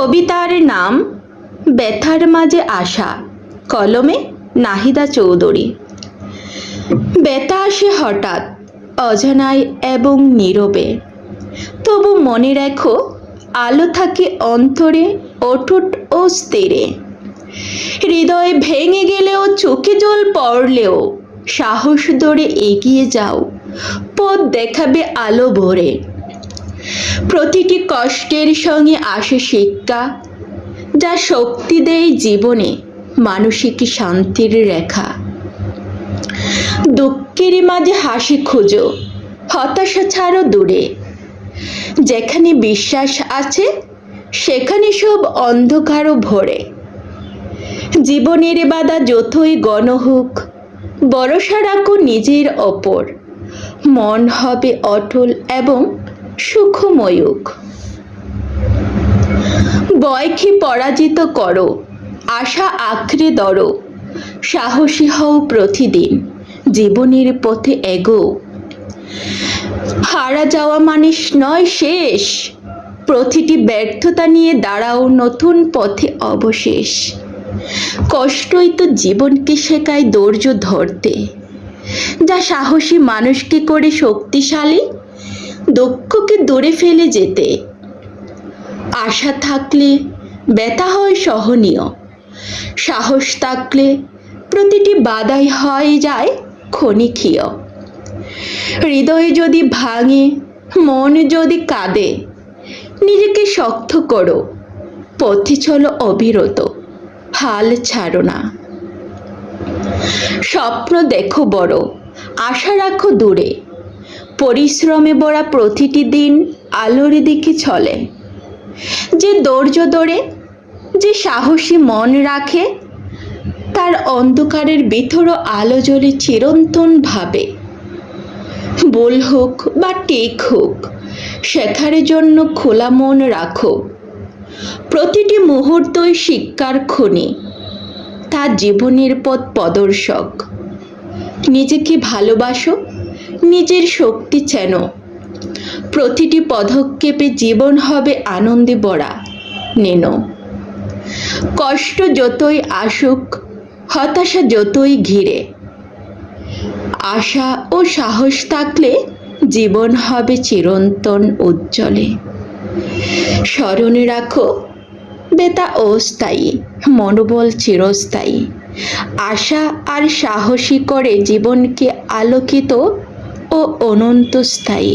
কবিতার নাম ব্যথার মাঝে আশা, কলমে নাহিদা চৌধুরী। ব্যথা আসে হঠাৎ, অজানায় এবং নীরবে। তবু মনে রেখো, আলো থাকে অন্তরে, অটুট ও স্থিরে। হৃদয় ভেঙে গেলেও, চোখে জল পড়লেও, সাহস ধরে এগিয়ে যাও, পথ দেখাবে আলো ভরে। প্রতিটি কষ্টের সঙ্গে আসে শিক্ষা, যা শক্তি দেয় জীবনে মানসিক শান্তির রেখা। দুঃখের মাঝে হাসি খুঁজো, হতাশা ছাড়ো দূরে। যেখানে বিশ্বাস আছে, সেখানে সব অন্ধকারও ভরে। জীবনের বাধা যতই গণ হোক, ভরসা রাখো নিজের ওপর। মন হবে অটল এবং সুখময়ুক বয়কে পরাজিত করো, আশা আঁকড়ে ধরো, সাহসী হও প্রতিদিন, জীবনের পথে এগো। হারা যাওয়া মানে নয় শেষ, প্রতিটি ব্যর্থতা নিয়ে দাঁড়াও নতুন পথে অবশেষ। কষ্টই তো জীবনকে শেখায় ধৈর্য ধরতে। যা সাহসী মানুষকে করে শক্তিশালী দক্ষকে দূরে ফেলে যেতে। আশা থাকলে, ব্যথা হয় সহনীয়। সাহস থাকলে প্রতিটি বাধাই হয় যায় ক্ষণিকীয়। হৃদয় যদি ভাঙে, মন যদি কাঁদে, নিজেকে শক্ত করো, পথে চলো অবিরত, হাল ছাড়ো না। স্বপ্ন দেখো বড়, আশা রাখো দূরে পরিশ্রমে বড়া প্রতিটি দিন আলোর দিকে চলে। যে ধৈর্য ধরে যে সাহসী মন রাখে, তার অন্ধকারের ভিতর আলো জ্বলে চিরন্তন ভাবে। বল হোক বা টেক হোক, শেখার জন্য খোলা মন রাখো। প্রতিটি মুহূর্তই শিক্ষার খনি। তার জীবনের পথ প্রদর্শক। নিজেকে ভালোবাসো নিজের শক্তি চেন প্রতিটি পদক্ষেপে জীবন হবে আনন্দে বড়া নেনো। কষ্ট যতই আসুক, হতাশা যতই ঘিরে, আশা ও সাহস থাকলে জীবন হবে চিরন্তন উজ্জ্বলে। স্মরণে রাখো, বেতা অস্থায়ী, মনোবল চিরস্থায়ী। আশা আর সাহসী করে জীবনকে আলোকিত ও অনন্ত স্থায়ী।